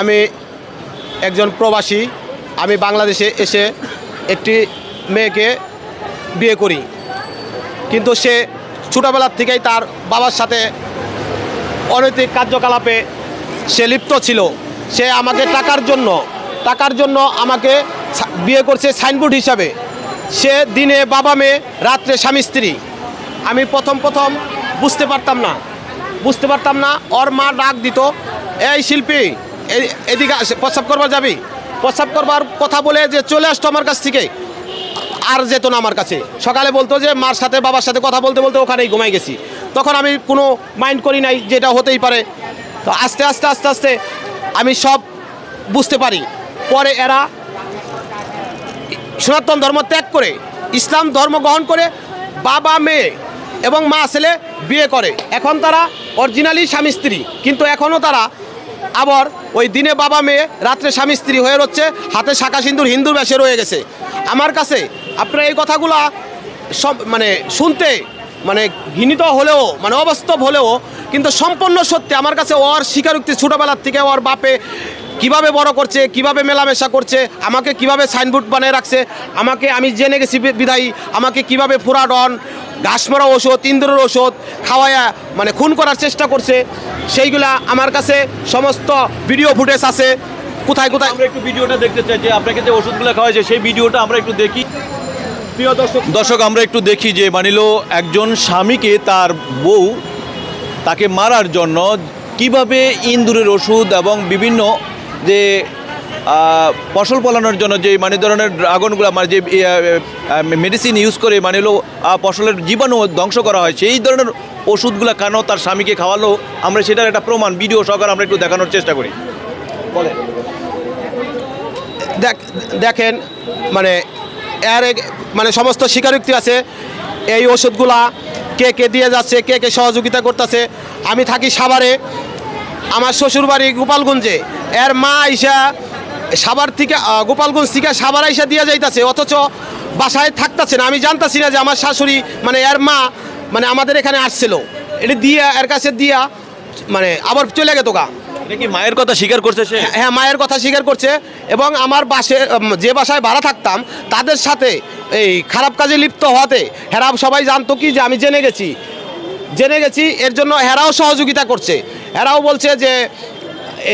আমি একজন প্রবাসী, আমি বাংলাদেশে এসে একটি মেয়েকে বিয়ে করি। কিন্তু সে ছোটোবেলার থেকেই তার বাবার সাথে অনৈতিক কার্যকলাপে সে লিপ্ত ছিল। সে আমাকে টাকার জন্য টাকার জন্য আমাকে বিয়ে করছে সাইনবোর্ড হিসাবে। সে দিনে বাবা মেয়ে, রাত্রে স্বামী স্ত্রী। আমি প্রথম প্রথম বুঝতে পারতাম না, বুঝতে পারতাম না, ওর মা ডাক দিত, এই শিল্পী এদিকে আসে, প্রস্রাব করবার যাবি? প্রস্রাব করবার কথা বলে যে চলে আসতো আমার কাছ থেকে। আর যেত না আমার কাছে। সকালে বলতো যে মার সাথে বাবার সাথে কথা বলতে বলতে ওখানেই ঘুমাই গেছি। তখন আমি কোনো মাইন্ড করি নাই যেটা হতেই পারে। তো আস্তে আস্তে আস্তে আস্তে আমি সব বুঝতে পারি। পরে এরা সনাতন ধর্ম ত্যাগ করে ইসলাম ধর্ম গ্রহণ করে বাবা মেয়ে এবং মা ছেলে বিয়ে করে। এখন তারা অরিজিনালি স্বামী স্ত্রী। কিন্তু এখনও তারা আবার ওই দিনে বাবা মেয়ে, রাত্রে স্বামী স্ত্রী হয়ে রচ্ছে, হাতে শাখা সিন্দুর, হিন্দুর বেশে রয়ে গেছে। আমার কাছে আপনার এই কথাগুলা সব মানে শুনতে মানে ঘৃণিত হলেও মানে অবাস্তব হলেও, কিন্তু সম্পূর্ণ সত্যি আমার কাছে ওর স্বীকারোক্তি ছোটোবেলার থেকে, ওর বাপে কীভাবে বড় করছে কীভাবে মেলামেশা করছে আমাকে কীভাবে সাইনবোর্ড বানিয়ে রাখছে আমাকে আমি জেনে গেছি বিধায়ী আমাকে কীভাবে ফুরাডন ঘাস মরা ওষুধ ইন্দুরের ওষুধ খাওয়ায়া মানে খুন করার চেষ্টা করছে সেইগুলা আমার কাছে সমস্ত ভিডিও ফুটেজ আছে। কোথায় কোথায়? আমরা একটু ভিডিওটা দেখতে চাই যে আপনাকে যে ওষুধগুলো খাওয়াইছে সেই ভিডিওটা আমরা একটু দেখি। প্রিয় দর্শক দর্শক আমরা একটু দেখি যে মানিল একজন স্বামীকে তার বউ তাকে মারার জন্য কীভাবে ইন্দুরের ওষুধ এবং বিভিন্ন যে ফসল ফলানোর জন্য যে মানে ধরনের ড্রাগনগুলো মানে যে মেডিসিন ইউজ করে মানে হলো ফসলের জীবাণু ধ্বংস করা হয়, সেই ধরনের ওষুধগুলো কেন তার স্বামীকে খাওয়ালো, আমরা সেটার একটা প্রমাণ ভিডিও সহকারে আমরা একটু দেখানোর চেষ্টা করি। বলে দেখ, দেখেন মানে এর মানে সমস্ত স্বীকারোক্তি আছে, এই ওষুধগুলা কে কে দিয়ে যাচ্ছে, কে কে সহযোগিতা করতেছে। আমি থাকি সাভারে, আমার শ্বশুরবাড়ি গোপালগঞ্জে। এর মা আইসা সাবার থেকে গোপালগঞ্জ থেকে সাবার আইসা দিয়ে যাইতাছে অথচ বাসায় থাকতেছে না। আমি জানতাছি না যে আমার শাশুড়ি মানে এর মা মানে আমাদের এখানে আসছিল। এটা দিয়া এর কাছে দিয়া মানে আবার চলে গেতো গা। কি মায়ের কথা স্বীকার করছে সে? হ্যাঁ মায়ের কথা স্বীকার করছে এবং আমার বাসে যে বাসায় ভাড়া থাকতাম তাদের সাথে এই খারাপ কাজে লিপ্ত হওয়াতে হেরা সবাই জানতো কি যে আমি জেনে গেছি। জেনে গেছি এর জন্য হেরাও সহযোগিতা করছে। হেরাও বলছে যে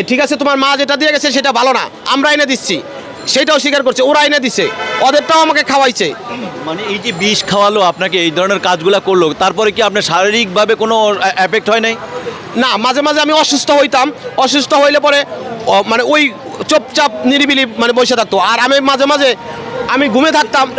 ঠিক আছে তোমার মা যেটা দিয়ে গেছে সেটা ভালো না আমরা এনে দিচ্ছি। সেটাও স্বীকার করছে ওরা এনে দিচ্ছে ওদেরটাও আমাকে খাওয়াইছে। মানে এই যে বিষ খাওয়ালো আপনাকে এই ধরনের কাজগুলো করল তারপরে কি আপনার শারীরিকভাবে কোনো এফেক্ট হয় নাই? না মাঝে মাঝে আমি অসুস্থ হইতাম অসুস্থ হইলে পরে মানে ওই চুপচাপ নিরিবিলি মানে বসে থাকতো। আর আমি মাঝে মাঝে আমি ঘুমে থাকতাম।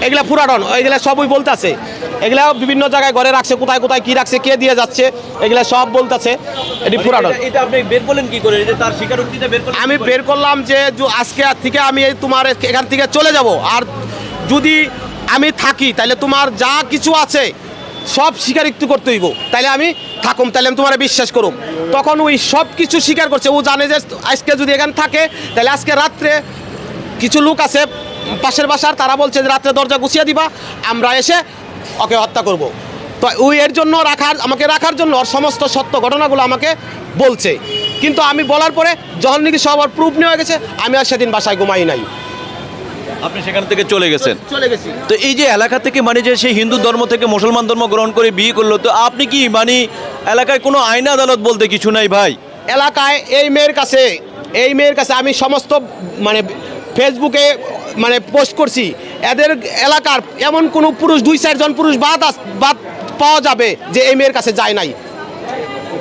এগুলা পুরাটন এগুলা সবই বলতেছে। এগুলা বিভিন্ন জায়গায় ঘরে রাখছে কোথায় কোথায় কি রাখছে কে দিয়ে যাচ্ছে এগুলা সব বলতেছে। এটি পুরাটন এটা- এটা আপনি বের করলেন কি করে? তার স্বীকারোক্তিটা বের করলেন আমি বের করলাম যে আজকে থেকে আমি এই তোমার এখান থেকে চলে যাব। আর যদি আমি থাকি তাহলে তোমার যা কিছু আছে সব স্বীকার একটু করতে হইব। তাহলে আমি থাকুম তাহলে আমি তোমার বিশ্বাস করুম। তখন ওই সব কিছু স্বীকার করছে। ও জানে যে আজকে যদি এখানে থাকে তাহলে আজকে রাত্রে কিছু লোক আছে পাশের বাসার তারা বলছে যে রাত্রে দরজা গুছিয়ে দিবা আমরা এসে ওকে হত্যা করব। তো ওই এর জন্য রাখার আমাকে রাখার জন্য ওর সমস্ত সত্য ঘটনাগুলো আমাকে বলছে। কিন্তু আমি বলার পরে যখন নাকি সবার প্রুফ নেওয়া গেছে আমি আর সেদিন বাসায় ঘুমাই নাই। আপনি সেখান থেকে চলে গেছেন? চলে গেছি। তো এই যে এলাকা থেকে মানে যে সেই হিন্দু ধর্ম থেকে মুসলমান ধর্ম গ্রহণ করে বিয়ে করল তো আপনি কি মানে এলাকায় কোনো আইন আদালত বলতে কিছু নাই ভাই? এলাকায় এই মেয়ের কাছে এই মেয়ের কাছে আমি সমস্ত মানে ফেসবুকে মানে পোস্ট করছি, এদের এলাকার এমন কোনো পুরুষ, দুই চারজন পুরুষ বাদ বাদ পাওয়া যাবে যে এই মেয়ের কাছে যায় নাই।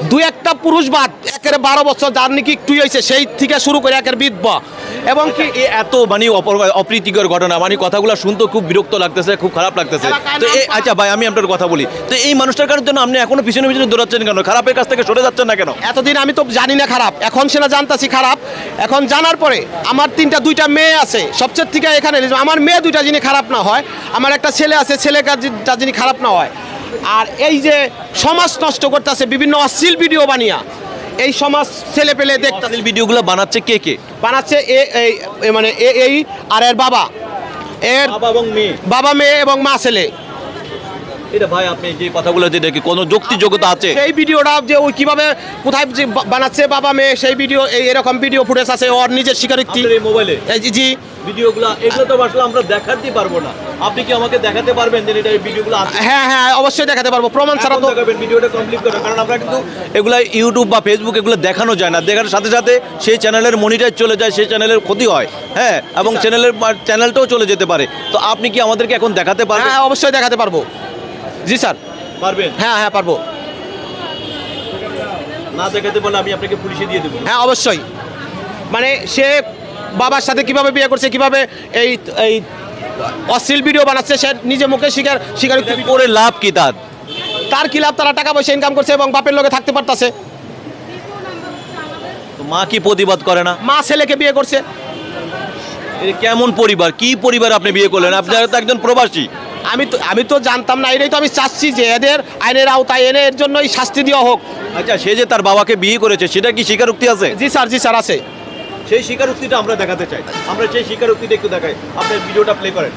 দুই একটা পুরুষ বাদ একের বারো বছর যার নাকি একটু হয়েছে সেই থেকে শুরু করে একের বিধবা এবং কি এত মানে অপর- অপ্রীতিকর ঘটনা মানে কথাগুলো শুনতে খুব বিরক্ত লাগতেছে খুব খারাপ লাগতেছে। তো এই- আচ্ছা ভাই আমি আপনার কথা বলি। তো এই মানুষটার কারণে জন্য আপনি এখনও পিছনে পিছনে দৌড়াচ্ছেন কেন? খারাপের কাছ থেকে সরে যাচ্ছেন না কেন? এতদিন আমি তো জানি না খারাপ এখন সেটা জানতাছি খারাপ। এখন জানার পরে আমার তিনটা দুইটা মেয়ে আছে। সবচেয়ে থেকে এখানে আমার মেয়ে দুইটা যিনি খারাপ না হয় আমার একটা ছেলে আছে ছেলে কাজটা যিনি খারাপ না হয়। আর এই যে সমাজ নষ্ট করতেছে বিভিন্ন অশ্লীল ভিডিও বানিয়া এই সমাজ ছেলে পেলে দেখতে ভিডিওগুলো বানাচ্ছে কে কে? বানাচ্ছে এ এই মানে এ এই আর এর বাবা। এর বাবা মেয়ে। এবং মা ছেলে। এটা ভাই আপনি যে কথাগুলো যে দেখি কোনো যুক্তিযোগ্যতা আছে? সেই ভিডিওটা যে ওই কীভাবে কোথায় যে বানাচ্ছে বাবা মেয়ে সেই ভিডিও এই এরকম ভিডিও ফুটেজ আছে ওর নিজের স্বীকারোক্তি মোবাইলে জি- ভিডিওগুলো এগুলো তো আসলে আমরা দেখাতে পারব না। আপনি কি আমাকে দেখাতে পারবেন যে এটা ভিডিওগুলো হ্যাঁ হ্যাঁ অবশ্যই দেখাতে পারব। প্রমাণ ছাড়া তো ভিডিওটা কমপ্লিট করে কারণ আমরা কিন্তু এগুলা ইউটিউব বা ফেসবুক এগুলো দেখানো যায় না। দেখার সাথে সাথে সেই চ্যানেলের মনিটাইজ চলে যায় সেই চ্যানেলের ক্ষতি হয়। হ্যাঁ এবং চ্যানেলের চ্যানেলটাও চলে যেতে পারে। তো আপনি কি আমাদেরকে এখন দেখাতে পারবেন? হ্যাঁ অবশ্যই দেখাতে পারব। জি স্যার। পারবেন? হ্যাঁ হ্যাঁ পারব। না দেখাতে পারলে আমি আপনাকে পুলিশে দিয়ে দেবো। হ্যাঁ অবশ্যই। মানে সে বাবার সাথে কীভাবে বিয়ে করছে কীভাবে এই এই অশ্লীল ভিডিও বানাচ্ছে সে নিজে মুখে স্বীকার স্বীকারোক্তি করে লাভ কি তার? তার কি লাভ? তারা টাকা পয়সা ইনকাম করছে এবং বাপের লোকে থাকতে পারতাছে। মা কি প্রতিবাদ করে না? মা ছেলেকে বিয়ে করছে। কেমন পরিবার? কি পরিবার আপনি বিয়ে করলেন? আপনারা তো একজন প্রবাসী। আমি তো আমি তো জানতাম না এটাই তো আমি চাচ্ছি যে এদের আইনের আওতায় এনে এর জন্যই শাস্তি দেওয়া হোক। আচ্ছা সে যে তার বাবাকে বিয়ে করেছে সেটা কি স্বীকারোক্তি আছে? জি স্যার জি স্যার আছে। সেই স্বীকারোক্তিটা আমরা দেখাতে চাই। আমরা সেই স্বীকারোক্তিটা একটু দেখাই। আপনার ভিডিওটা প্লে করেন।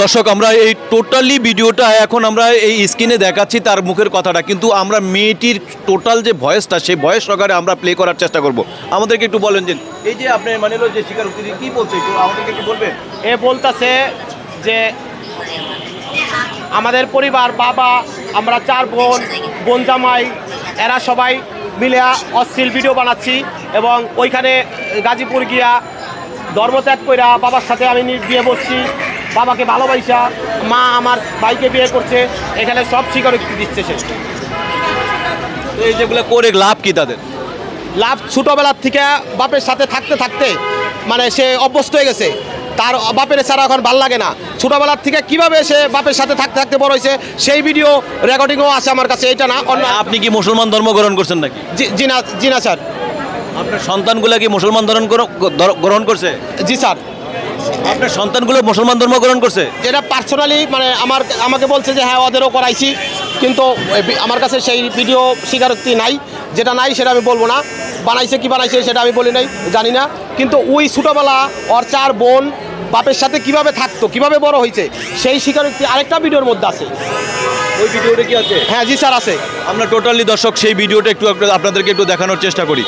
দর্শক আমরা এই টোটালি ভিডিওটা এখন আমরা এই স্ক্রিনে দেখাচ্ছি তার মুখের কথাটা। কিন্তু আমরা মেয়েটির টোটাল যে ভয়েসটা সেই ভয়েস সহকারে আমরা প্লে করার চেষ্টা করব। আমাদেরকে একটু বলেন যে এই যে আপনি মানে যে স্বীকারোক্তি কি বলছে একটু? আমাদেরকে একটু বলবেন। এ বলতাছে যে আমাদের পরিবার বাবা আমরা চার বোন বোন জামাই এরা সবাই মিলে অশ্লীল ভিডিও বানাচ্ছি এবং ওইখানে গাজীপুর গিয়া ধর্মত্যাগ কইরা বাবার সাথে আমি বিয়ে বসছি বাবাকে ভালোবাসা মা আমার ভাইকে বিয়ে করছে এখানে সব স্বীকারোক্তি দিচ্ছে সে। এই যেগুলো করে লাভ কি তাদের? লাভ ছোটোবেলার থেকে বাপের সাথে থাকতে থাকতে মানে সে অভ্যস্ত হয়ে গেছে। তার বাপের ছাড়া এখন ভালো লাগে না। ছোটোবেলার থেকে কীভাবে সে বাপের সাথে থাকতে থাকতে বড় হয়েছে সেই ভিডিও রেকর্ডিংও আছে আমার কাছে এটা না। অন্য আপনি কি মুসলমান ধর্ম গ্রহণ করছেন নাকি? জি- জি না জি না স্যার। আপনার সন্তানগুলো কি মুসলমান ধর্ম গ্রহণ- করছে? জি স্যার। আপনার সন্তানগুলো মুসলমান ধর্ম গ্রহণ করছে? এটা পার্সোনালি মানে আমার আমাকে বলছে যে হ্যাঁ ওদেরও করাইছি। কিন্তু আমার কাছে সেই ভিডিও স্বীকারোক্তি নাই। যেটা নাই সেটা আমি বলব না। বানাইছে কি বানাইছে সেটা আমি বলি নাই জানি না। কিন্তু ওই ছোটোবেলা ওর চার বোন বাপের সাথে কীভাবে থাকতো কীভাবে বড় হয়েছে সেই স্বীকারোক্তি আরেকটা ভিডিওর মধ্যে আছে। ওই ভিডিওটা কি আছে? হ্যাঁ জি স্যার আছে। আমরা টোটালি দর্শক সেই ভিডিওটা একটু আপনাদেরকে একটু দেখানোর চেষ্টা করি।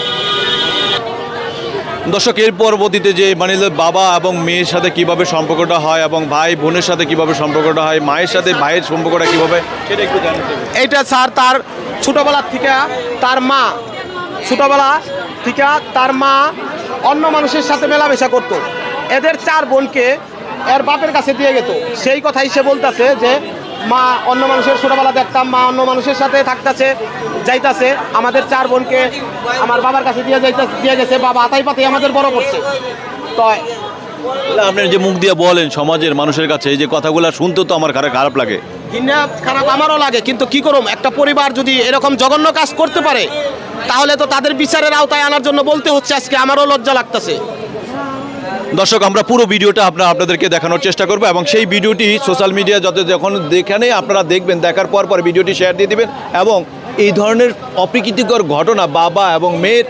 দর্শক এর পরবর্তীতে যে মানে বাবা এবং মেয়ের সাথে কীভাবে সম্পর্কটা হয় এবং ভাই বোনের সাথে কীভাবে সম্পর্কটা হয় মায়ের সাথে ভাইয়ের সম্পর্কটা কীভাবে সেটা একটু জানতে। এইটা স্যার তার ছোটোবেলার থেকে তার মা, ছোটোবেলা থেকে তার মা অন্য মানুষের সাথে মেলামেশা করত। এদের চার বোনকে এর বাপের কাছে দিয়ে গেত। সেই কথাই সে বলতেছে যে, মা, অন্য মানুষের ছোটোবেলা দেখতাম, মা অন্য মানুষের সাথে থাকতেছে, যাইতাছে। আমাদের চার বোনকে আমার বাবার কাছে দিয়ে যাইতে, দিয়ে গেছে। বাবা আতাই পাতাই আমাদের বড় করছে। তো আপনি যে মুখ দিয়ে বলেন সমাজের মানুষের কাছে, এই যে কথাগুলো শুনতে তো আমার খারাপ লাগে। ঘৃণা খারাপ আমারও লাগে, কিন্তু কি করুম? একটা পরিবার যদি এরকম জঘন্য কাজ করতে পারে, তাহলে তো তাদের বিচারের আওতায় আনার জন্য বলতে হচ্ছে, আজকে আমারও লজ্জা লাগতেছে। দর্শক, আমরা পুরো ভিডিওটা আপনার আপনাদেরকে দেখানোর চেষ্টা করব এবং সেই ভিডিওটি সোশ্যাল মিডিয়া যত যখন যেখানে আপনারা দেখবেন, দেখার পর পর ভিডিওটি শেয়ার দিয়ে দিবেন এবং এই ধরনের অপ্রীতিকর ঘটনা বাবা এবং মেয়ের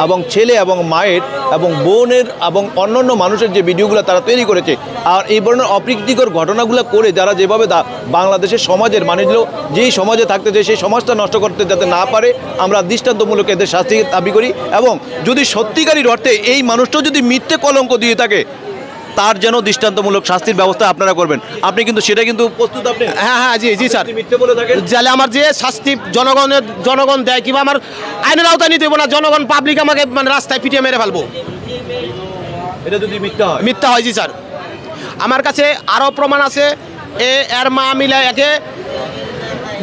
এবং ছেলে এবং মায়ের এবং বোনের এবং অন্যান্য মানুষের যে ভিডিওগুলো তারা তৈরি করেছে আর এই ধরনের অপ্রীতিকর ঘটনাগুলো করে যারা যেভাবে বাংলাদেশের সমাজের মানে হলো যেই সমাজে থাকতে চায় সেই সমাজটা নষ্ট করতে যাতে না পারে, আমরা দৃষ্টান্তমূলক এদের শাস্তি দাবি করি এবং যদি সত্যিকারী অর্থে এই মানুষটাও যদি মিথ্যে কলঙ্ক দিয়ে থাকে তার যেন দৃষ্টান্তমূলক শাস্তির ব্যবস্থা আপনারা করবেন। আপনি কিন্তু সেটা কিন্তু প্রস্তুত আপনি? হ্যাঁ হ্যাঁ জি জি স্যার। যদি মিথ্যে বলে থাকেন? যাহলে আমার যে শাস্তি জনগণের জনগণ দেয় কিংবা আমার আইনের আওতায় নিতে দেবো না জনগণ পাবলিক আমাকে মানে রাস্তায় পিটিয়ে মেরে ফেলব। এটা যদি মিথ্যা হয়? মিথ্যা হয় জি স্যার। আমার কাছে আরও প্রমাণ আছে এ এর মা মিলে একে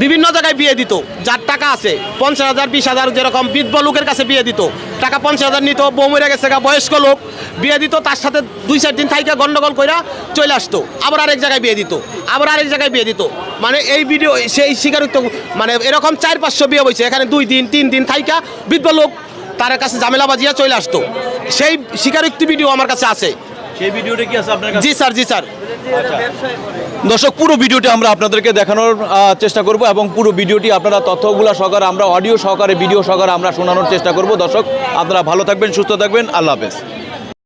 বিভিন্ন জায়গায় বিয়ে দিত। যার টাকা আছে পঞ্চাশ হাজার বিশ হাজার যেরকম বৃদ্ধ লোকের কাছে বিয়ে দিত। টাকা পঞ্চাশ হাজার নিত বউ মরে গেছে গা, বয়স্ক লোক। বিয়ে দিত তার সাথে দুই চার দিন থাইকা গন্ডগোল কইরা চলে আসতো। আবার আরেক জায়গায় বিয়ে দিত আবার আরেক জায়গায় বিয়ে দিত। মানে এই ভিডিও সেই স্বীকারোক্ত মানে এরকম চার পাঁচশো বিয়ে হয়েছে এখানে দুই দিন তিন দিন থাইকা বৃদ্ধ লোক তার কাছে ঝামেলা বাজিয়া চলে আসতো। সেই স্বীকারোক্তি ভিডিও আমার কাছে আছে। সেই ভিডিওটা কি আছে আপনার কাছে? জি স্যার জি স্যার। দর্শক পুরো ভিডিওটি আমরা আপনাদেরকে দেখানোর চেষ্টা করব এবং পুরো ভিডিওটি আপনারা তথ্যগুলো সহকারে আমরা অডিও সহকারে ভিডিও সহকারে আমরা শোনানোর চেষ্টা করব। দর্শক আপনারা ভালো থাকবেন সুস্থ থাকবেন। আল্লাহ হাফেজ।